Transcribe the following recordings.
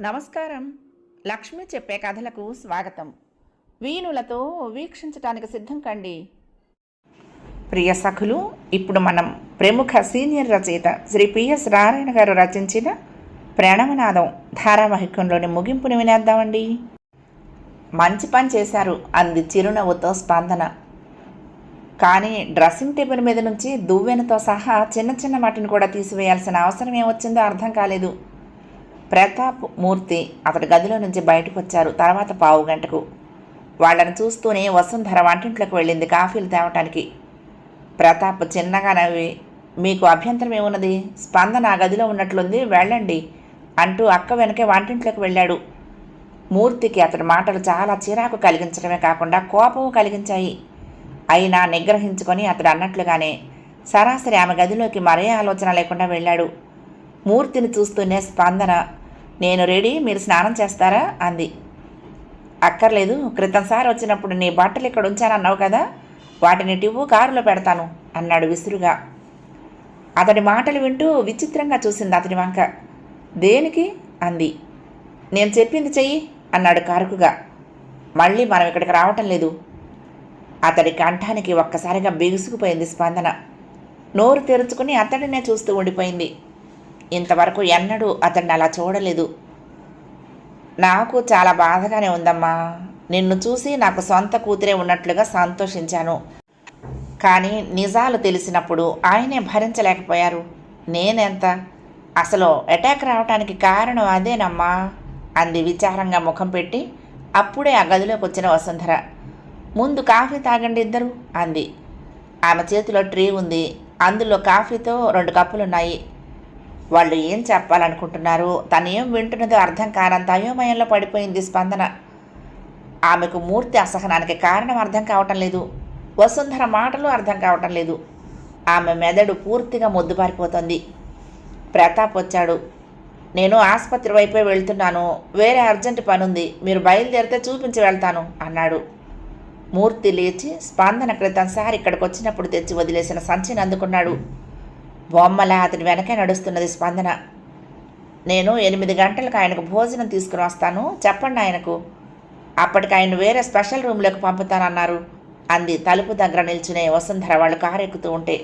నమస్కారం. లక్ష్మి చెప్పే కథలకు స్వాగతం. వీణులతో వీక్షించటానికి సిద్ధం కండి. ప్రియ సఖులు ఇప్పుడు మనం ప్రముఖ సీనియర్ రచయిత శ్రీ పిఎస్ నారాయణ గారు రచించిన ప్రణవనాదం ధారావాహికంలోని ముగింపుని వినేద్దామండి. మంచి పని చేశారు అంది చిరునవ్వుతో స్పందన. కానీ డ్రెస్సింగ్ టేబుల్ మీద నుంచి దువ్వెనతో సహా చిన్న చిన్న వాటిని కూడా తీసివేయాల్సిన అవసరం ఏమొచ్చిందో అర్థం కాలేదు. ప్రతాప్ మూర్తి అతడి గదిలో నుంచి బయటకు వచ్చారు తర్వాత పావు గంటకు. వాళ్ళని చూస్తూనే వసుంధర వంటింట్లోకి వెళ్ళింది కాఫీలు తేవటానికి. ప్రతాప్ చిన్నగా నవ్వి మీకు అభ్యంతరం ఏమున్నది? స్పందన ఆ గదిలో ఉన్నట్లుంది వెళ్ళండి అంటూ అక్క వెనకే వంటింట్లోకి వెళ్ళాడు. మూర్తికి అతడి మాటలు చాలా చిరాకు కలిగించడమే కాకుండా కోపము కలిగించాయి. అయినా నిగ్రహించుకొని అతడు అన్నట్లుగానే సరాసరి ఆమె గదిలోకి మరే ఆలోచన లేకుండా వెళ్ళాడు. మూర్తిని చూస్తూనే స్పందన నేను రెడీ? మీరు స్నానం చేస్తారా? అంది. అక్కర్లేదు. క్రితంసారి వచ్చినప్పుడు నీ బట్టలు ఇక్కడ ఉంచానన్నావు కదా వాటిని టివ్వు కారులో పెడతాను అన్నాడు విసురుగా. అతడి మాటలు వింటూ విచిత్రంగా చూసింది అతడి వంక. దేనికి? అంది. నేను చెప్పింది చెయ్యి అన్నాడు కారుకుగా. మళ్ళీ మనం ఇక్కడికి రావటం లేదు. అతడి కంఠానికి ఒక్కసారిగా బిగుసుకుపోయింది స్పందన. నోరు తెరుచుకుని అతడినే చూస్తూ ఉండిపోయింది. ఇంతవరకు ఎన్నడూ అతడిని అలా చూడలేదు. నాకు చాలా బాధగానే ఉందమ్మా. నిన్ను చూసి నాకు సొంత కూతురే ఉన్నట్లుగా సంతోషించాను. కానీ నిజాలు తెలిసినప్పుడు ఆయనే భరించలేకపోయారు. నేనెంత? అసలు అటాక్ రావటానికి కారణం అదేనమ్మా? అంది విచారంగా ముఖం పెట్టి అప్పుడే ఆ గదిలోకి వచ్చిన వసుంధర. ముందు కాఫీ తాగండి ఇద్దరు అంది. ఆమె చేతిలో ట్రీ ఉంది. అందులో కాఫీతో రెండు కప్పులున్నాయి. వాళ్ళు ఏం చెప్పాలనుకుంటున్నారు? తను ఏం వింటున్నదో అర్థం కానంత అయోమయంలో పడిపోయింది స్పందన. ఆమెకు మూర్తి అసహనానికి కారణం అర్థం కావటం లేదు. వసుంధర మాటలు అర్థం కావటం లేదు. ఆమె మెదడు పూర్తిగా మొద్దుబారిపోతుంది. ప్రతాప్ వచ్చాడు. నేను ఆసుపత్రి వైపే వెళ్తున్నాను. వేరే అర్జెంట్ పనుంది. మీరు బయలుదేరితే చూపించి వెళ్తాను అన్నాడు. మూర్తి లేచి స్పందన క్రితంసారి ఇక్కడికి వచ్చినప్పుడు తెచ్చి వదిలేసిన సంచిని అందుకున్నాడు. బొమ్మల అతని వెనకే నడుస్తున్నది స్పందన. నేను ఎనిమిది గంటలకు ఆయనకు భోజనం తీసుకుని వస్తాను. చెప్పండి ఆయనకు. అప్పటికి ఆయన వేరే స్పెషల్ రూమ్లోకి పంపుతానన్నారు. అంది తలుపు దగ్గర నిల్చునే వసుంధర వాళ్ళు కారు ఎక్కుతూ ఉంటే.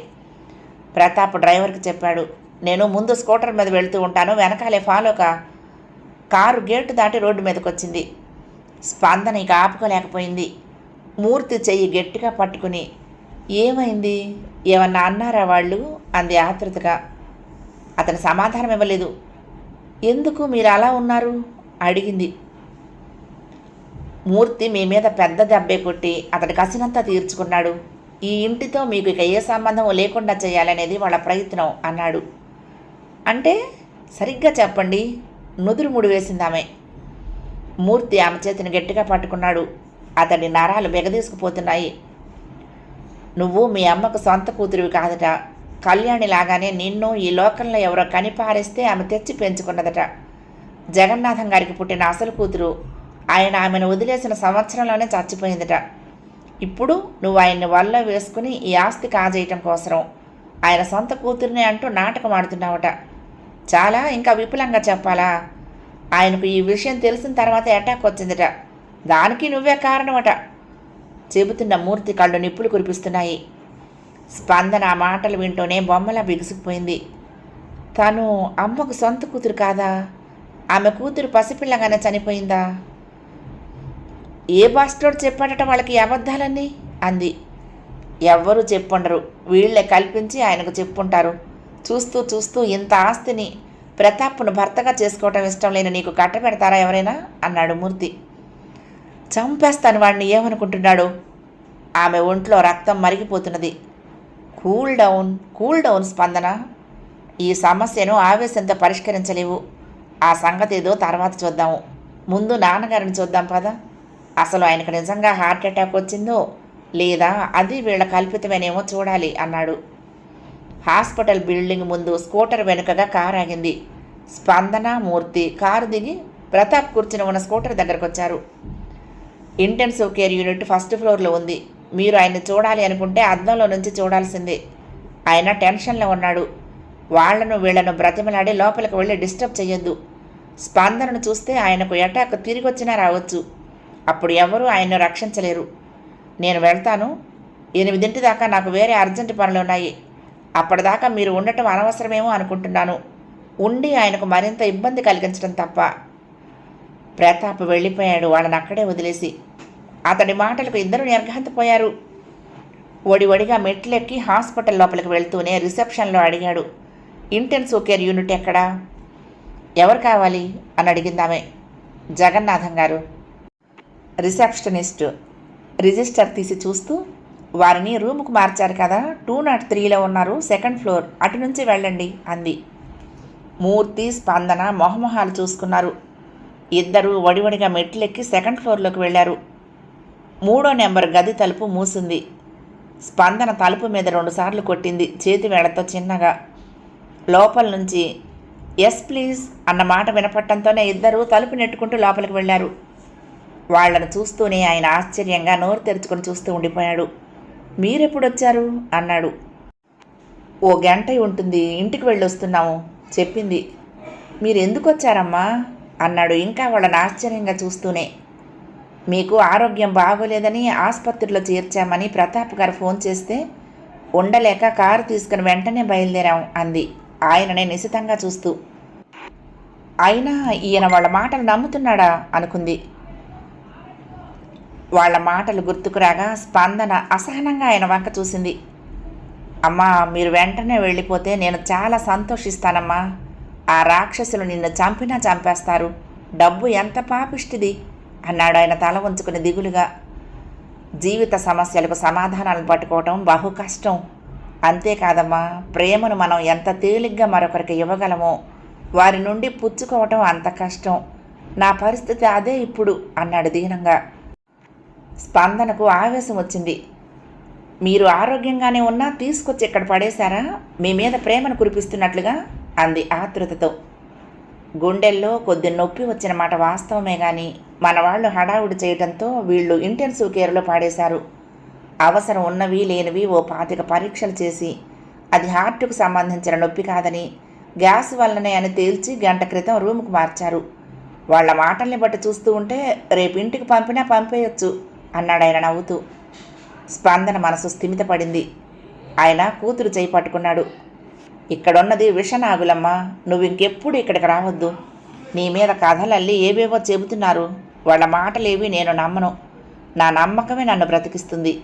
ప్రతాప్ డ్రైవర్కి చెప్పాడు నేను ముందు స్కూటర్ మీద వెళ్తూ ఉంటాను వెనకాలే ఫాలోక కారు గేటు దాటి రోడ్డు మీదకి వచ్చింది స్పందన ఇక ఆపుకోలేకపోయింది. మూర్తి చెయ్యి గట్టిగా పట్టుకుని ఏమైంది? ఏమన్నా అన్నారా వాళ్ళు? అంది ఆతృతగా అతను సమాధానం ఇవ్వలేదు. ఎందుకు మీరు అలా ఉన్నారు? అడిగింది. మూర్తి మీ మీద పెద్ద దెబ్బే కొట్టి అతడి కసినంతా తీర్చుకున్నాడు. ఈ ఇంటితో మీకు ఇక ఏ సంబంధం లేకుండా చేయాలనేది వాళ్ళ ప్రయత్నం అన్నాడు. అంటే సరిగ్గా చెప్పండి. నుదురు ముడి వేసింది ఆమె మూర్తి ఆమె చేతిని గట్టిగా పట్టుకున్నాడు. అతడి నరాలు బెగదీసుకుపోతున్నాయి నువ్వు మీ అమ్మకు సొంత కూతురివి కాదట. కళ్యాణి లాగానే నిన్ను ఈ లోకంలో ఎవరో కనిపారేస్తే ఆమె తెచ్చి పెంచుకున్నదట. జగన్నాథం గారికి పుట్టిన అసలు కూతురు ఆయన ఆమెను వదిలేసిన సంవత్సరంలోనే చచ్చిపోయిందట. ఇప్పుడు నువ్వు ఆయన్ని వల్ల వేసుకుని ఈ ఆస్తి కాజేయటం కోసం ఆయన సొంత కూతుర్ని అంటూ నాటకం ఆడుతున్నావట. చాలా ఇంకా విపులంగా చెప్పాలా? ఆయనకు ఈ విషయం తెలిసిన తర్వాత అటాక్ వచ్చిందట. దానికి నువ్వే కారణమట. చెబుతున్న మూర్తి కళ్ళు నిప్పులు కురిపిస్తున్నాయి. స్పందన ఆ మాటలు వింటూనే బొమ్మలా బిగుసుకుపోయింది. తను అమ్మకు సొంత కూతురు కాదా? ఆమె కూతురు పసిపిల్లగానే చనిపోయిందా? ఏ బాస్టోడు చెప్పాడట వాళ్ళకి అబద్ధాలన్నీ? అంది. ఎవ్వరూ చెప్పుండరు. వీళ్ళే కల్పించి ఆయనకు చెప్పుంటారు. చూస్తూ చూస్తూ ఇంత ఆస్తిని ప్రతాప్ను భర్తగా చేసుకోవటం ఇష్టం లేని నీకు కట్టబెడతారా ఎవరైనా? అన్నాడు మూర్తి. చంపేస్తాను వాడిని ఏమనుకుంటున్నాడు? ఆమె ఒంట్లో రక్తం మరిగిపోతున్నది. Cool down cool down Spandana. ఈ సమస్యను ఆవేశంతో పరిష్కరించలేవు. ఆ సంగతి ఏదో తర్వాత చూద్దాము. ముందు నాన్నగారిని చూద్దాం పదా. అసలు ఆయనకు నిజంగా హార్ట్ అటాక్ వచ్చిందో లేదా అది వీళ్ళ కల్పితమేనేమో చూడాలి అన్నాడు. హాస్పిటల్ బిల్డింగ్ ముందు స్కూటర్ వెనుకగా కారు ఆగింది. స్పందన మూర్తి కారు దిగి ప్రతాప్ కూర్చుని ఉన్న స్కూటర్ దగ్గరకు వచ్చారు ఇంటెన్సివ్ కేర్ యూనిట్ ఫస్ట్ ఫ్లోర్లో ఉంది. మీరు ఆయన చూడాలి అనుకుంటే అద్దంలో నుంచి చూడాల్సిందే. ఆయన టెన్షన్లో ఉన్నాడు. వాళ్ళను వీళ్ళను బ్రతిమలాడి లోపలికి వెళ్ళి డిస్టర్బ్ చేయొద్దు స్పందనను చూస్తే ఆయనకు ఎటాక్ తిరిగి వచ్చినా రావచ్చు. అప్పుడు ఎవరూ ఆయన్ను రక్షించలేరు. నేను వెళ్తాను. ఎనిమిదింటి దాకా నాకు వేరే అర్జెంట్ పనులు ఉన్నాయి. అప్పటిదాకా మీరు ఉండటం అనవసరమేమో అనుకుంటున్నాను. ఉండి ఆయనకు మరింత ఇబ్బంది కలిగించడం తప్ప. ప్రతాప్ వెళ్ళిపోయాడు. వాళ్ళని అక్కడే వదిలేసి. అతడి మాటలకు ఇద్దరు నిర్ఘాంతపోయారు. ఒడి ఒడిగా మెట్లెక్కి హాస్పిటల్ లోపలికి వెళ్తూనే రిసెప్షన్లో అడిగాడు. ఇంటెన్సివ్ కేర్ యూనిట్ ఎక్కడా? ఎవరు కావాలి? అని అడిగిందామె. జగన్నాథం గారు. రిసెప్షనిస్ట్. రిజిస్టర్ తీసి చూస్తూ వారిని రూముకు మార్చారు కదా. టూ నాట్ త్రీలో ఉన్నారు. Second floor. అటు నుంచి వెళ్ళండి అంది. మూర్తి స్పందన మొహమొహాలు చూసుకున్నారు. ఇద్దరూ వడివడిగా మెట్లెక్కి సెకండ్ ఫ్లోర్లోకి వెళ్ళారు. మూడో నెంబర్ గది తలుపు మూసింది. స్పందన తలుపు మీద రెండుసార్లు కొట్టింది చేతి వేళతో చిన్నగా. లోపల నుంచి ఎస్ ప్లీజ్ అన్న మాట వినపట్టంతోనే ఇద్దరూ తలుపు నెట్టుకుంటూ లోపలికి వెళ్ళారు. వాళ్ళను చూస్తూనే ఆయన ఆశ్చర్యంగా నోరు తెరుచుకొని చూస్తూ ఉండిపోయాడు. మీరెప్పుడు వచ్చారు అన్నాడు. ఓ గంట ఉంటుంది ఇంటికి వెళ్ళొస్తున్నాము చెప్పింది. మీరు ఎందుకు వచ్చారమ్మా అన్నాడు. ఇంకా వాళ్ళని ఆశ్చర్యంగా చూస్తూనే మీకు ఆరోగ్యం బాగోలేదని ఆసుపత్రిలో చేర్చామని ప్రతాప్ గారు ఫోన్ చేస్తే ఉండలేక కారు తీసుకుని వెంటనే బయలుదేరాం అంది. ఆయననే నిశితంగా చూస్తూ అయినా ఈయన వాళ్ళ మాటలు నమ్ముతున్నాడా? అనుకుంది. వాళ్ళ మాటలు గుర్తుకురాగా స్పందన అసహనంగా ఆయన వంక చూసింది. అమ్మా మీరు వెంటనే వెళ్ళిపోతే నేను చాలా సంతోషిస్తానమ్మా. ఆ రాక్షసులు నిన్ను చంపినా చంపేస్తారు. డబ్బు ఎంత పాపిష్టిది? అన్నాడు ఆయన తల ఉంచుకుని దిగులుగా. జీవిత సమస్యలకు సమాధానాలు పట్టుకోవటం బహు కష్టం. అంతేకాదమ్మా ప్రేమను మనం ఎంత తేలిగ్గా మరొకరికి ఇవ్వగలమో వారి నుండి పుచ్చుకోవటం అంత కష్టం. నా పరిస్థితి అదే ఇప్పుడు అన్నాడు దీనంగా. స్పందనకు ఆవేశం వచ్చింది. మీరు ఆరోగ్యంగానే ఉన్నా తీసుకొచ్చి ఇక్కడ పడేశారా? మీ మీద ప్రేమను కురిపిస్తున్నట్లుగా? అంది ఆతృతతో. గుండెల్లో కొద్ది నొప్పి వచ్చిన మాట వాస్తవమే కానీ మన వాళ్ళు హడావుడి చేయడంతో వీళ్ళు ఇంటెన్సివ్ కేర్లో పాడేశారు. అవసరం ఉన్నవి లేనివి ఓ పాతిక పరీక్షలు చేసి అది హార్ట్కు సంబంధించిన నొప్పి కాదని గ్యాస్ వల్లనే అని తేల్చి గంట క్రితం రూముకు మార్చారు. వాళ్ళ మాటల్ని బట్టి చూస్తూ ఉంటే రేపు ఇంటికి పంపినా పంపేయొచ్చు అన్నాడు ఆయన నవ్వుతూ. స్పందన మనసు స్థిమితపడింది. ఆయన కూతురు చేయి పట్టుకున్నాడు. ఇక్కడున్నది విషనాగులమ్మ నువ్వు ఇంకెప్పుడు ఇక్కడికి రావద్దు. నీ మీద కథలల్లి ఏవేవో చెబుతున్నారు. వాళ్ళ మాటలేవి నేను నమ్మను. నా నమ్మకమే నన్ను బ్రతికిస్తుంది.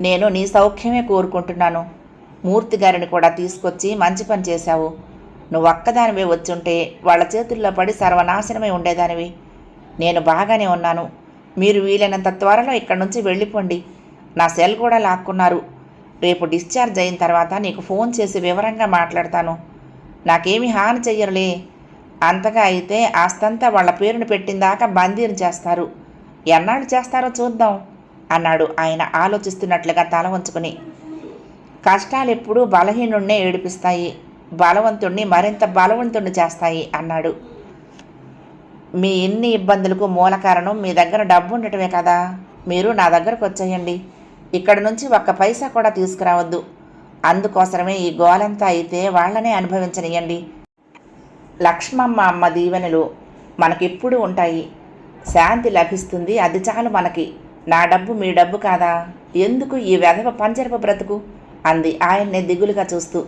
నేను నీ సౌఖ్యమే కోరుకుంటున్నాను. మూర్తి గారిని కూడా తీసుకొచ్చి మంచి పని చేశావు. నువ్వు ఒక్కదానివే వచ్చుంటే వాళ్ళ చేతుల్లో పడి సర్వనాశనమై ఉండేదానివి. నేను బాగానే ఉన్నాను. మీరు వీలైనంత త్వరలో ఇక్కడి నుంచి వెళ్ళిపోండి. నా సెల్ కూడా లాక్కున్నారు. రేపు డిశ్చార్జ్ అయిన తర్వాత నీకు ఫోన్ చేసి వివరంగా మాట్లాడతాను. నాకేమి హాని చెయ్యరులే. అంతగా అయితే ఆస్తంతా వాళ్ళ పేరును పెట్టిందాకా బందీని చేస్తారు. ఎన్నాళ్ళు చేస్తారో చూద్దాం అన్నాడు ఆయన ఆలోచిస్తున్నట్లుగా తల వంచుకుని. కష్టాలెప్పుడూ బలహీనుణ్ణే ఏడిపిస్తాయి. బలవంతుణ్ణి మరింత బలవంతుణ్ణి చేస్తాయి అన్నాడు. మీ ఇన్ని ఇబ్బందులకు మూల కారణం మీ దగ్గర డబ్బు ఉండటమే కదా. మీరు నా దగ్గరకు వచ్చేయండి. ఇక్కడ నుంచి ఒక్క పైసా కూడా తీసుకురావద్దు. అందుకోసమే ఈ గోలంతా అయితే వాళ్ళనే అనుభవించనియండి లక్ష్మమ్మ అమ్మ దీవెనలు మనకిప్పుడు ఉంటాయి. శాంతి లభిస్తుంది అది చాలు మనకి. నా డబ్బు మీ డబ్బు కాదా? ఎందుకు ఈ వెధవ పంజరపు బ్రతుకు? అంది ఆయన్నే దిగులుగా చూస్తూ.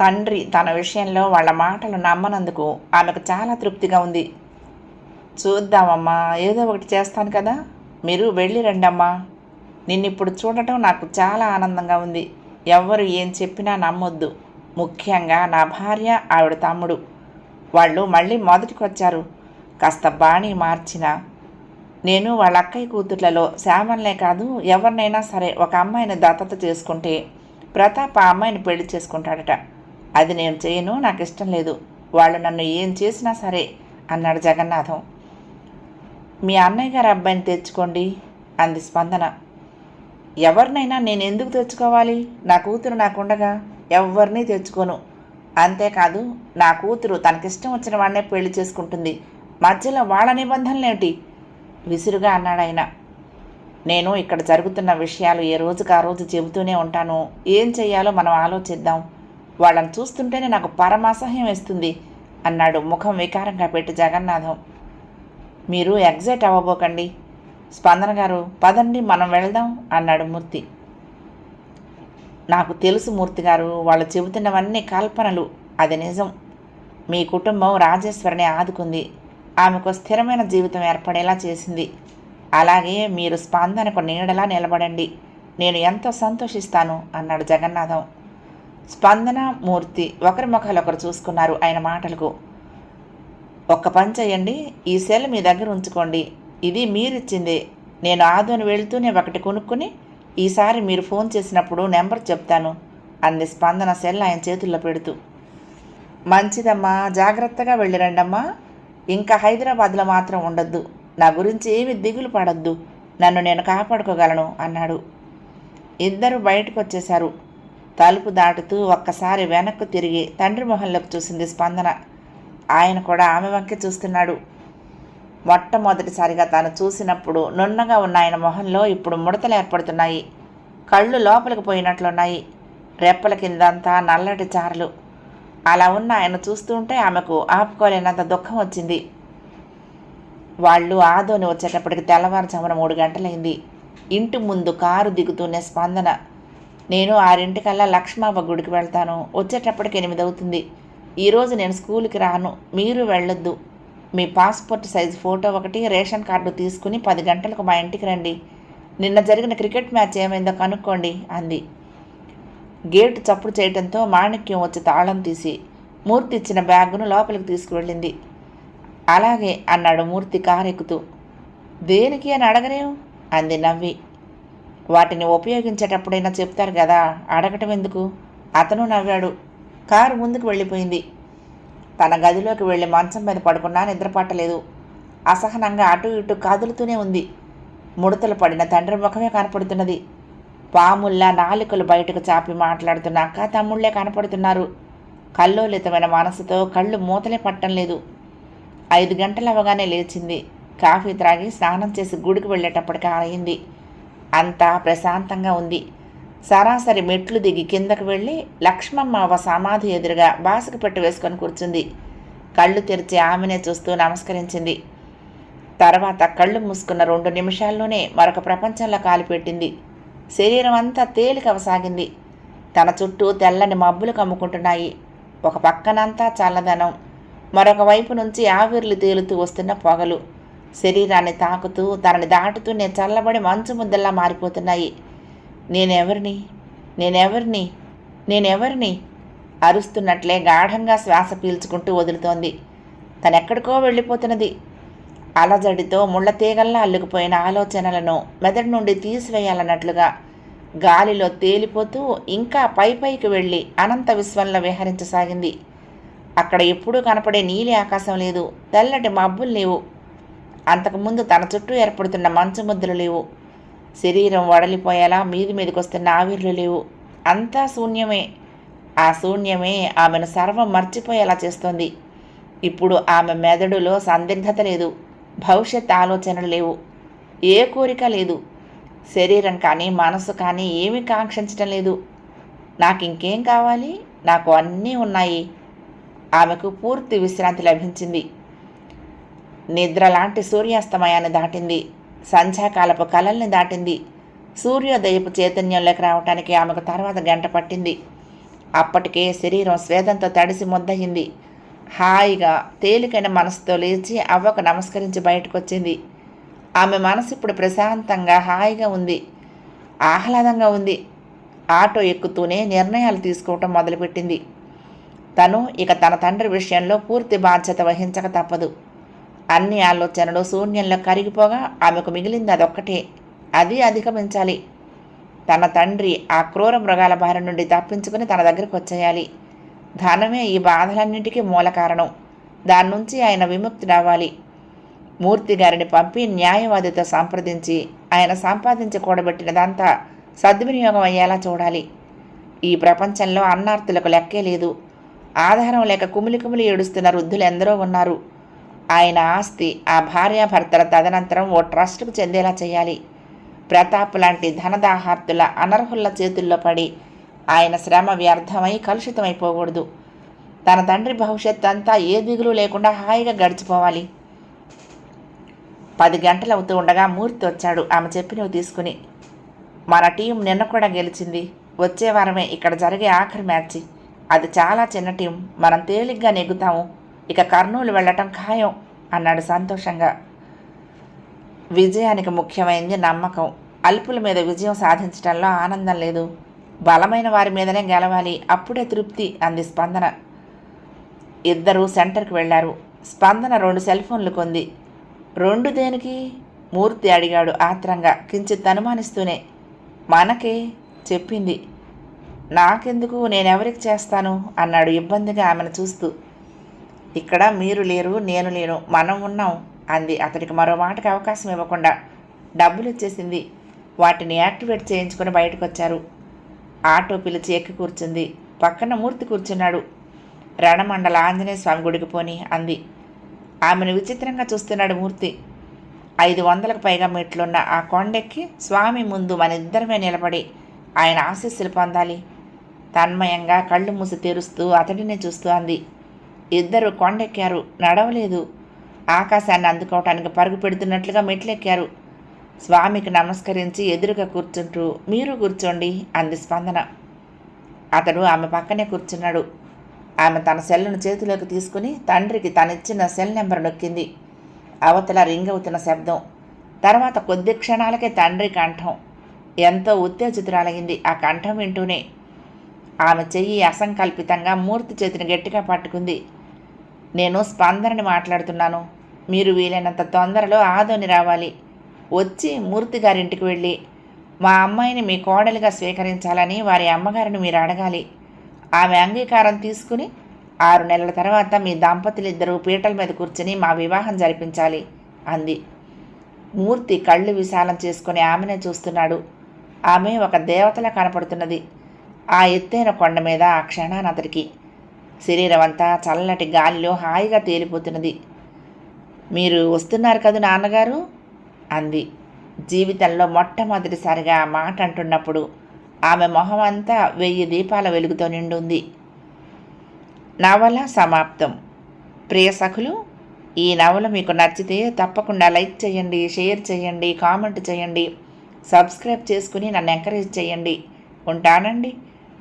తండ్రి తన విషయంలో వాళ్ళ మాటలు నమ్మనందుకు ఆమెకు చాలా తృప్తిగా ఉంది. చూద్దామమ్మా ఏదో ఒకటి చేస్తాను కదా. మీరు వెళ్ళి రండమ్మా. నిన్నిప్పుడు చూడటం నాకు చాలా ఆనందంగా ఉంది. ఎవ్వరు ఏం చెప్పినా నమ్మొద్దు. ముఖ్యంగా నా భార్య ఆవిడ తమ్ముడు. వాళ్ళు మళ్ళీ మొదటికి వచ్చారు కాస్త బాణి మార్చిన. నేను వాళ్ళ అక్కయ్య కూతుర్లలో శ్యామల్నే కాదు ఎవరినైనా సరే ఒక అమ్మాయిని దత్తత చేసుకుంటే ప్రతాప్ ఆ అమ్మాయిని పెళ్ళి చేసుకుంటాడట. అది నేను చేయను నాకు ఇష్టం లేదు. వాళ్ళు నన్ను ఏం చేసినా సరే అన్నాడు జగన్నాథం. మీ అన్నయ్య గారి అబ్బాయిని తెచ్చుకోండి అంది స్పందన. ఎవరినైనా నేను ఎందుకు తెచ్చుకోవాలి? నా కూతురు నాకుండగా ఎవరిని తెచ్చుకోను. అంతేకాదు నా కూతురు తనకిష్టం వచ్చిన వాడినే పెళ్ళి చేసుకుంటుంది. మధ్యలో వాళ్ళ నిబంధనలేంటి? విసురుగా అన్నాడు ఆయన. నేను ఇక్కడ జరుగుతున్న విషయాలు ఏ రోజుకు ఆ రోజు చెబుతూనే ఉంటాను. ఏం చెయ్యాలో మనం ఆలోచిద్దాం. వాళ్ళని చూస్తుంటేనే నాకు పరమాసహ్యం వేస్తుంది అన్నాడు ముఖం వికారంగా పెట్టి జగన్నాథం. మీరు ఎగ్జైట్ అవ్వబోకండి. స్పందన గారు పదండి మనం వెళ్దాం అన్నాడు మూర్తి. నాకు తెలుసు మూర్తి గారు వాళ్ళు చెబుతున్నవన్నీ కల్పనలు. అది నిజం. మీ కుటుంబం రాజేశ్వరిని ఆదుకుంది. ఆమెకు స్థిరమైన జీవితం ఏర్పడేలా చేసింది. అలాగే మీరు స్పందనకు నీడలా నిలబడండి. నేను ఎంతో సంతోషిస్తాను అన్నాడు జగన్నాథం. స్పందన మూర్తి ఒకరి ముఖాలు ఒకరు చూసుకున్నారు ఆయన మాటలకు. ఒక్క పని చేయండి ఈ సెల్ మీ దగ్గర ఉంచుకోండి. ఇది మీరిచ్చిందే. నేను ఆదోని వెళ్తూనే ఒకటి కొనుక్కుని ఈసారి మీరు ఫోన్ చేసినప్పుడు నెంబర్ చెప్తాను అంది స్పందన సెల్ ఆయన చేతుల్లో పెడుతూ. మంచిదమ్మా జాగ్రత్తగా వెళ్ళిరండమ్మా. ఇంకా హైదరాబాద్లో మాత్రం ఉండొద్దు. నా గురించి ఏమి దిగులు పడొద్దు. నన్ను నేను కాపాడుకోగలను అన్నాడు. ఇద్దరు బయటకు వచ్చేశారు తలుపు దాటుతూ ఒక్కసారి వెనక్కు తిరిగి తండ్రి మొహంలోకి చూసింది స్పందన. ఆయన కూడా ఆమె వంకే చూస్తున్నాడు. మొట్టమొదటిసారిగా తాను చూసినప్పుడు నున్నగా ఉన్న ఆయన మొహంలో ఇప్పుడు ముడతలు ఏర్పడుతున్నాయి. కళ్ళు లోపలికి పోయినట్లున్నాయి. రెప్పల కిందంతా నల్లటి చారలు. అలా ఉన్న ఆయన చూస్తుంటే ఆమెకు ఆపుకోలేనంత దుఃఖం వచ్చింది. వాళ్ళు ఆదోని వచ్చేటప్పటికి తెల్లవారుజామున మూడు గంటలైంది. ఇంటి ముందు కారు దిగుతూనే స్పందన. నేను ఆరింటికల్లా లక్ష్మావ గుడికి వెళ్తాను. వచ్చేటప్పటికి ఎనిమిది అవుతుంది ఈరోజు నేను స్కూల్కి రాను. మీరు వెళ్ళొద్దు. మీ పాస్పోర్ట్ సైజ్ ఫోటో ఒకటి రేషన్ కార్డు తీసుకుని పది గంటలకు మా ఇంటికి రండి. నిన్న జరిగిన క్రికెట్ మ్యాచ్ ఏమైందో కనుక్కోండి అంది. గేటు చప్పుడు చేయడంతో మాణిక్యం వచ్చి తాళం తీసి మూర్తి ఇచ్చిన బ్యాగును లోపలికి తీసుకువెళ్ళింది. అలాగే అన్నాడు మూర్తి కారు ఎక్కుతూ దేనికి అని అడగరేవు అంది నవ్వి. వాటిని ఉపయోగించేటప్పుడైనా చెప్తారు కదా అడగటం ఎందుకు? అతను నవ్వాడు. కారు ముందుకు వెళ్ళిపోయింది. తన గదిలోకి వెళ్ళి మంచం మీద పడుకున్నా నిద్రపట్టలేదు. అసహనంగా అటు ఇటు కదులుతూనే ఉంది. ముడతలు పడిన తండ్రి ముఖమే కనపడుతున్నది. పాముల్లా నాలుకలు బయటకు చాపి మాట్లాడుతున్న అక్క తమ్ముళ్ళే కనపడుతున్నారు. కల్లోలితమైన మనసుతో కళ్ళు మూతలే పట్టం లేదు. ఐదు గంటలు అవగానే లేచింది. కాఫీ త్రాగి స్నానం చేసి గుడికి వెళ్ళేటప్పటికి అయింది అంతా ప్రశాంతంగా ఉంది. సరాసరి మెట్లు దిగి కిందకు వెళ్ళి లక్ష్మమ్మ సమాధి ఎదురుగా బాసుకు పెట్టి వేసుకొని కూర్చుంది. కళ్ళు తెరిచి ఆమెనే చూస్తూ నమస్కరించింది. తర్వాత కళ్ళు మూసుకున్న రెండు నిమిషాల్లోనే మరొక ప్రపంచంలో కాలిపెట్టింది శరీరం అంతా తేలికవసాగింది తన చుట్టూ తెల్లని మబ్బులు కమ్ముకుంటున్నాయి. ఒక పక్కనంతా చల్లదనం. మరొక వైపు నుంచి ఆవిర్లు తేలుతూ వస్తున్న పొగలు. శరీరాన్ని తాకుతూ తనని దాటుతూనే చల్లబడి మంచు ముద్దల్లా మారిపోతున్నాయి. నేనెవరిని? నేనెవరిని? నేనెవరిని? అరుస్తున్నట్లే గాఢంగా శ్వాస పీల్చుకుంటూ వదులుతోంది. తనెక్కడికో వెళ్ళిపోతున్నది. అలజడితో ముళ్ళ తీగల్లా అల్లుకుపోయిన ఆలోచనలను మెదడు నుండి తీసివేయాలన్నట్లుగా గాలిలో తేలిపోతూ ఇంకా పై పైకి వెళ్ళి అనంత విశ్వంలో విహరించసాగింది. అక్కడ ఎప్పుడూ కనపడే నీలి ఆకాశం లేదు. తెల్లటి మబ్బులు లేవు. అంతకుముందు తన చుట్టూ ఏర్పడుతున్న మంచు ముద్దలు లేవు. శరీరం వడలిపోయేలా మీది మీదకి వస్తున్న ఆవిర్లు లేవు. అంతా శూన్యమే. ఆ శూన్యమే ఆమెను సర్వం మర్చిపోయేలా చేస్తోంది. ఇప్పుడు ఆమె మెదడులో సందిగ్ధత లేదు. భవిష్యత్ ఆలోచనలు లేవు. ఏ కోరిక లేదు. శరీరం కానీ మనసు కానీ ఏమీ కాంక్షించటం లేదు. నాకు ఇంకేం కావాలి? నాకు అన్నీ ఉన్నాయి. ఆమెకు పూర్తి విశ్రాంతి లభించింది. నిద్ర లాంటి సూర్యాస్తమయాన్ని దాటింది. సంధ్యాకాలపు కలల్ని దాటింది. సూర్యోదయపు చైతన్యంలోకి రావటానికి ఆమెకు తర్వాత గంట పట్టింది. అప్పటికే శరీరం స్వేదంతో తడిసి ముద్దయింది. హాయిగా తేలికైన మనసుతో లేచి అవ్వకు నమస్కరించి బయటకు వచ్చింది ఆమె మనసు ఇప్పుడు ప్రశాంతంగా హాయిగా ఉంది. ఆహ్లాదంగా ఉంది. ఆటో ఎక్కుతూనే నిర్ణయాలు తీసుకోవటం మొదలుపెట్టింది. తను ఇక తన తండ్రి విషయంలో పూర్తి బాధ్యత వహించక తప్పదు. అన్ని ఆలోచనలు శూన్యంలో కరిగిపోగా ఆమెకు మిగిలింది అదొక్కటే. అది అధిగమించాలి. తన తండ్రి ఆ క్రూర మృగాల బారి నుండి తప్పించుకుని తన దగ్గరకు వచ్చేయాలి. ధనమే ఈ బాధలన్నింటికీ మూల కారణం. దాని నుంచి ఆయన విముక్తుడవ్వాలి మూర్తి గారిని పంపి న్యాయవాదితో సంప్రదించి ఆయన సంపాదించి కూడబెట్టినదంతా సద్వినియోగం అయ్యేలా చూడాలి. ఈ ప్రపంచంలో అన్నార్థులకు లెక్కే లేదు. ఆధారం లేక కుమిలి కుమిలి ఏడుస్తున్న వృద్ధులు ఎందరో ఉన్నారు. ఆయన ఆస్తి ఆ భార్యాభర్తల తదనంతరం ఓ ట్రస్టుకు చెందేలా చేయాలి. ప్రతాప్ లాంటి ధనదాహార్తుల అనర్హుల చేతుల్లో పడి ఆయన శ్రమ వ్యర్థమై కలుషితమైపోకూడదు తన తండ్రి భవిష్యత్ అంతా ఏ దిగులు లేకుండా హాయిగా గడిచిపోవాలి. పది గంటలు అవుతూ ఉండగా మూర్తి వచ్చాడు. ఆమె చెప్పినవి తీసుకుని మన టీం నిన్న కూడా గెలిచింది. వచ్చే వారమే ఇక్కడ జరిగే ఆఖరి మ్యాచ్. అది చాలా చిన్న టీం. మనం తేలిగ్గా నెగ్గుతాము. ఇక కర్నూలు వెళ్ళటం ఖాయం అన్నాడు సంతోషంగా. విజయానికి ముఖ్యమైనది నమ్మకం. అల్పుల మీద విజయం సాధించడంలో ఆనందం లేదు. బలమైన వారి మీదనే గెలవాలి. అప్పుడే తృప్తి అంది స్పందన. ఇద్దరూ సెంటర్కి వెళ్ళారు. స్పందన రెండు సెల్ ఫోన్లు కొంది. రెండు దేనికి? మూర్తి అడిగాడు ఆత్రంగా. కించిత్ అనుమానిస్తూనే. మనకే చెప్పింది. నాకెందుకు? నేనెవరికి చేస్తాను? అన్నాడు ఇబ్బందిగా ఆమెను చూస్తూ. ఇక్కడ మీరు లేరు నేను లేను మనం ఉన్నాం అంది అతడికి మరో మాటకి అవకాశం ఇవ్వకుండా. డబ్బులు ఇచ్చేసింది. వాటిని యాక్టివేట్ చేయించుకుని బయటకు వచ్చారు ఆటో పిలిచి ఎక్కి కూర్చుంది. పక్కన మూర్తి కూర్చున్నాడు. రణమండల ఆంజనేయ స్వామి గుడికి పోని అంది. ఆమెను విచిత్రంగా చూస్తున్నాడు మూర్తి. ఐదు వందలకు పైగా మెట్లున్న ఆ కొండెక్కి స్వామి ముందు మన ఇద్దరమే నిలబడి ఆయన ఆశీస్సులు పొందాలి. తన్మయంగా కళ్ళు మూసి తెరుస్తూ అతడినే చూస్తూ అంది. ఇద్దరు కొండెక్కారు. నడవలేదు. ఆకాశాన్ని అందుకోవటానికి పరుగు పెడుతున్నట్లుగా మెట్లెక్కారు. స్వామికి నమస్కరించి ఎదురుగా కూర్చుంటూ మీరు కూర్చోండి అంది స్పందన. అతడు ఆమె పక్కనే కూర్చున్నాడు. ఆమె తన సెల్లును చేతిలోకి తీసుకుని తండ్రికి తనిచ్చిన సెల్ నెంబర్ నొక్కింది. అవతల రింగ్ అవుతున్న శబ్దం. తర్వాత కొద్ది క్షణాలకే తండ్రి కంఠం. ఎంతో ఉత్తేజితురాలయ్యింది ఆ కంఠం వింటూనే. ఆమె చెయ్యి అసంకల్పితంగా మూర్తి చేతిని గట్టిగా పట్టుకుంది. నేను స్పందనని మాట్లాడుతున్నాను. మీరు వీలైనంత తొందరలో ఆదోని రావాలి. వచ్చి మూర్తి గారింటికి వెళ్ళి మా అమ్మాయిని మీ కోడలిగా స్వీకరించాలని వారి అమ్మగారిని మీరు అడగాలి. ఆమె అంగీకారం తీసుకుని ఆరు నెలల తర్వాత మీ దంపతులిద్దరూ పీటల మీద కూర్చుని మా వివాహం జరిపించాలి అంది. మూర్తి కళ్ళు విశాలం చేసుకుని ఆమెనే చూస్తున్నాడు. ఆమె ఒక దేవతలా కనపడుతున్నది. ఆ ఎత్తైన కొండ మీద ఆ క్షణాన్ని అతడికి శరీరం అంతా చల్లటి గాలిలో హాయిగా తేలిపోతున్నది. మీరు వస్తున్నారు కదా నాన్నగారు? అంది. జీవితంలో మొట్టమొదటిసారిగా ఆ మాట అంటున్నప్పుడు ఆమె మొహం అంతా వెయ్యి దీపాల వెలుగుతో నిండుంది. నవల సమాప్తం. ప్రియ సఖులు ఈ నవల మీకు నచ్చితే తప్పకుండా లైక్ చేయండి షేర్ చేయండి కామెంట్ చేయండి సబ్స్క్రైబ్ చేసుకుని నన్ను ఎంకరేజ్ చేయండి. ఉంటానండి.